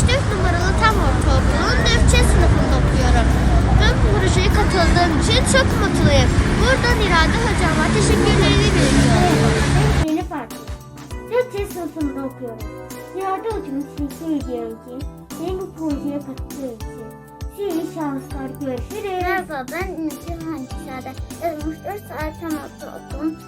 74 numaralı tam ortaokulun 4C sınıfında okuyorum. Ben bu projeye katıldığım için çok mutluyum. Buradan İrade hocama teşekkürlerimi bildiriyorum. Ben Zeynep Artık. 4C sınıfında okuyorum. Ziyade hocamın teşekkür ediyorum ki beni bu projeye katıldığı için. Size şanslar. Görüşürüz. Merhaba ben Ümit Hangisade. 74 saat tam orta okulun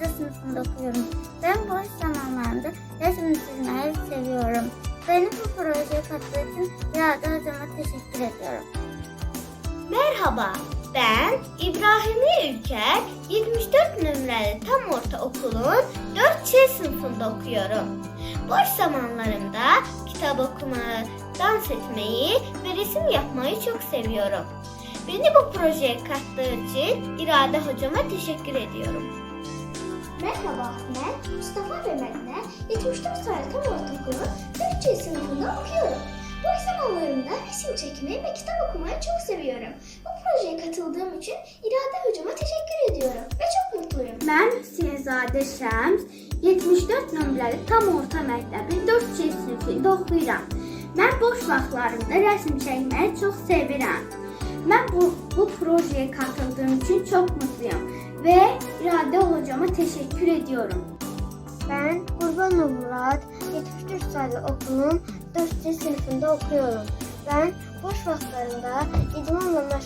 4. sınıfında okuyorum. Ben boş zamanlarımda resim çizmeyi seviyorum. Beni bu projeye kattığı için Yağda hocama teşekkür ediyorum. Merhaba, ben İbrahimi Ülker, 74 numaralı tam ortaokulun 4C sınıfında okuyorum. Boş zamanlarımda kitap okumayı, dans etmeyi ve resim yapmayı çok seviyorum. Beni bu projeye kattığı için İrade hocama teşekkür ediyorum. Merhaba, ben Mustafa Mehmet'le 74 sayılı tam ortaokulun 4. sınıfında okuyorum. Boş zamanlarımda resim çekmeyi ve kitap okumayı çok seviyorum. Bu projeye katıldığım için İrade Hocama teşekkür ediyorum ve çok mutluyum. Ben Hüseyinzade Şəms, 74 nömrəli tam orta məktəbin 4C sinifində oxuyuram. Mən boş vaxtlarımda rəsm çəkməyi çox sevirəm. Mən bu, bu projeye katıldığım için çok mutluyum ve İrade hocama teşekkür ediyorum. Ben Kurbanov Murat, 74 sayılı okulun 4. sınıfında okuyorum. Ben boş vaxtlarımda idmanla